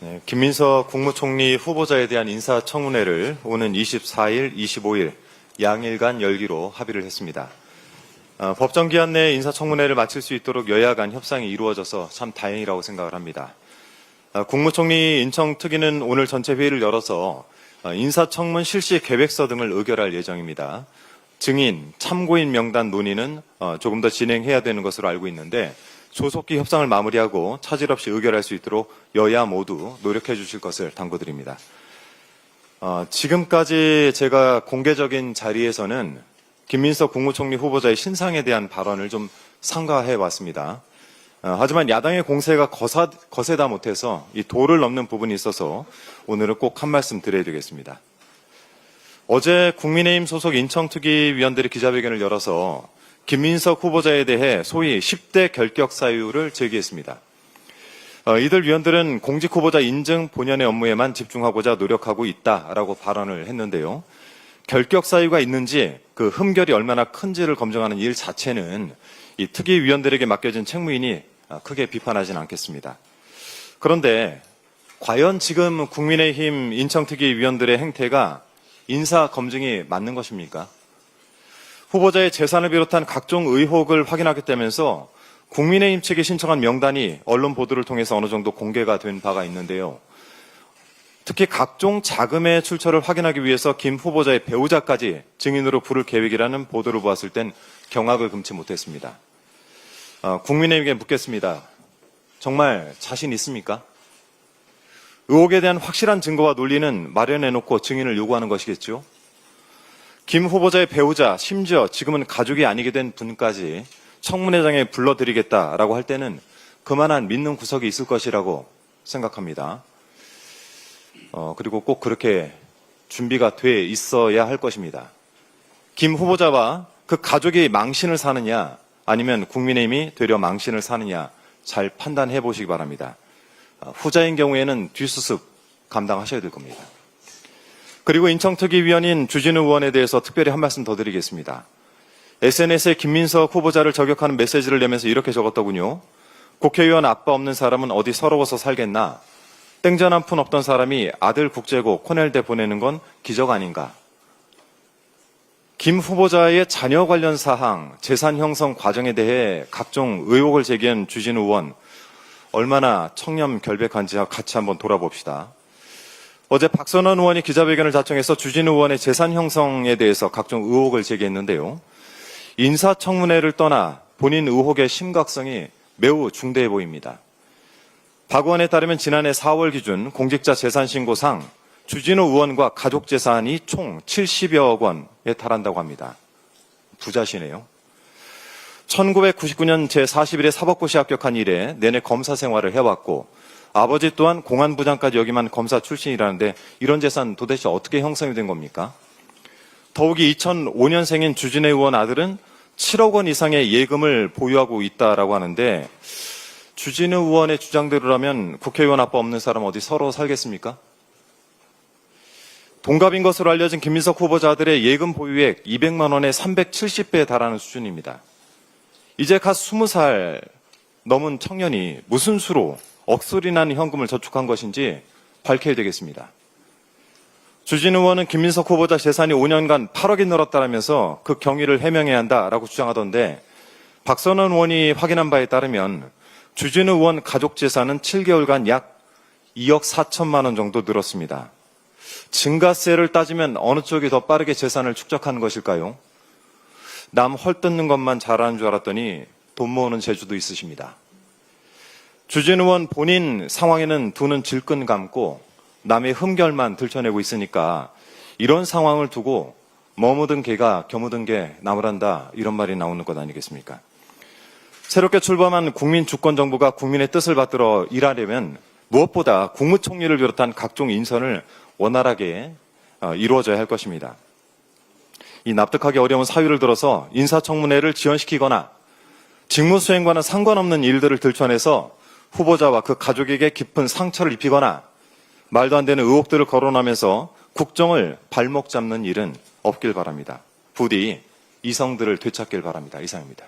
네, 김민석 국무총리 후보자에 대한 인사청문회를 오는 24일, 25일 양일간 열기로 합의를 했습니다. 어, 법정 기한 내에 인사청문회를 마칠 수 있도록 여야 간 협상이 이루어져서 참 다행이라고 생각을 합니다. 어, 국무총리 인청특위는 오늘 전체 회의를 열어서 어, 인사청문 실시 계획서 등을 의결할 예정입니다. 증인, 참고인 명단 논의는 어, 조금 더 진행해야 되는 것으로 알고 있는데 조속히 협상을 마무리하고 차질 없이 의결할 수 있도록 여야 모두 노력해 주실 것을 당부드립니다. 어, 지금까지 제가 공개적인 자리에서는 김민석 국무총리 후보자의 신상에 대한 발언을 좀 삼가해 왔습니다. 어, 하지만 야당의 공세가 거사, 거세다 못해서 이 도를 넘는 부분이 있어서 오늘은 꼭 한 말씀 드려야 되겠습니다. 어제 국민의힘 소속 인청특위 위원들이 기자회견을 열어서 김민석 후보자에 대해 소위 10대 결격 사유를 제기했습니다. 어, 이들 위원들은 공직 후보자 인증 본연의 업무에만 집중하고자 노력하고 있다라고 발언을 했는데요. 결격 사유가 있는지 그 흠결이 얼마나 큰지를 검증하는 일 자체는 이 특위 위원들에게 맡겨진 책무이니 아, 크게 비판하지는 않겠습니다. 그런데 과연 지금 국민의힘 인청특위 위원들의 행태가 인사 검증이 맞는 것입니까? 후보자의 재산을 비롯한 각종 의혹을 확인하겠다면서 국민의힘 측이 신청한 명단이 언론 보도를 통해서 어느 정도 공개가 된 바가 있는데요. 특히 각종 자금의 출처를 확인하기 위해서 김 후보자의 배우자까지 증인으로 부를 계획이라는 보도를 보았을 땐 경악을 금치 못했습니다. 어, 국민의힘에게 묻겠습니다. 정말 자신 있습니까? 의혹에 대한 확실한 증거와 논리는 마련해놓고 증인을 요구하는 것이겠죠. 김 후보자의 배우자, 심지어 지금은 가족이 아니게 된 분까지 청문회장에 불러드리겠다라고 할 때는 그만한 믿는 구석이 있을 것이라고 생각합니다. 어, 그리고 꼭 그렇게 준비가 돼 있어야 할 것입니다. 김 후보자와 그 가족이 망신을 사느냐 아니면 국민의힘이 되려 망신을 사느냐 잘 판단해 보시기 바랍니다. 어, 후자인 경우에는 뒷수습 감당하셔야 될 겁니다. 그리고 인청특위 위원인 주진우 의원에 대해서 특별히 한 말씀 더 드리겠습니다. SNS에 김민석 후보자를 저격하는 메시지를 내면서 이렇게 적었더군요. 국회의원 아빠 없는 사람은 어디 서러워서 살겠나? 땡전 한 푼 없던 사람이 아들 국제고 코넬대 보내는 건 기적 아닌가? 김 후보자의 자녀 관련 사항, 재산 형성 과정에 대해 각종 의혹을 제기한 주진우 의원, 얼마나 청렴 결백한지 같이 한번 돌아봅시다. 어제 박선원 의원이 기자회견을 자청해서 주진우 의원의 재산 형성에 대해서 각종 의혹을 제기했는데요. 인사청문회를 떠나 본인 의혹의 심각성이 매우 중대해 보입니다. 박 의원에 따르면 지난해 4월 기준 공직자 재산 신고상 주진우 의원과 가족 재산이 총 70여억 원에 달한다고 합니다. 부자시네요. 1999년 제41회 사법고시 합격한 이래 내내 검사 생활을 해왔고 아버지 또한 공안부장까지 여기만 검사 출신이라는데 이런 재산 도대체 어떻게 형성이 된 겁니까? 더욱이 2005년생인 주진혜 의원 아들은 7억 원 이상의 예금을 보유하고 있다라고 하는데 주진우 의원의 주장대로라면 국회의원 아빠 없는 사람 어디 서로 살겠습니까? 동갑인 것으로 알려진 김민석 후보자들의 예금 보유액 200만 원에 370배에 달하는 수준입니다. 이제 갓 20살 넘은 청년이 무슨 수로 억소리 나는 현금을 저축한 것인지 밝혀야 되겠습니다. 주진 의원은 김민석 후보자 재산이 5년간 8억이 늘었다라면서 그 경위를 해명해야 한다라고 주장하던데 박선원 의원이 확인한 바에 따르면 주진 의원 가족 재산은 7개월간 약 2억 4천만 원 정도 늘었습니다. 증가세를 따지면 어느 쪽이 더 빠르게 재산을 축적하는 것일까요? 남 헐뜯는 것만 잘하는 줄 알았더니 돈 모으는 재주도 있으십니다. 주진 의원 본인 상황에는 두눈 질끈 감고 남의 흠결만 들춰내고 있으니까 이런 상황을 두고 머무든 개가 겨무든 게 나무란다 이런 말이 나오는 것 아니겠습니까? 새롭게 출범한 국민주권정부가 국민의 뜻을 받들어 일하려면 무엇보다 국무총리를 비롯한 각종 인선을 원활하게 어, 이루어져야 할 것입니다. 이 납득하기 어려운 사유를 들어서 인사청문회를 지연시키거나 직무수행과는 상관없는 일들을 들춰내서 후보자와 그 가족에게 깊은 상처를 입히거나 말도 안 되는 의혹들을 거론하면서 국정을 발목 잡는 일은 없길 바랍니다. 부디 이성들을 되찾길 바랍니다. 이상입니다.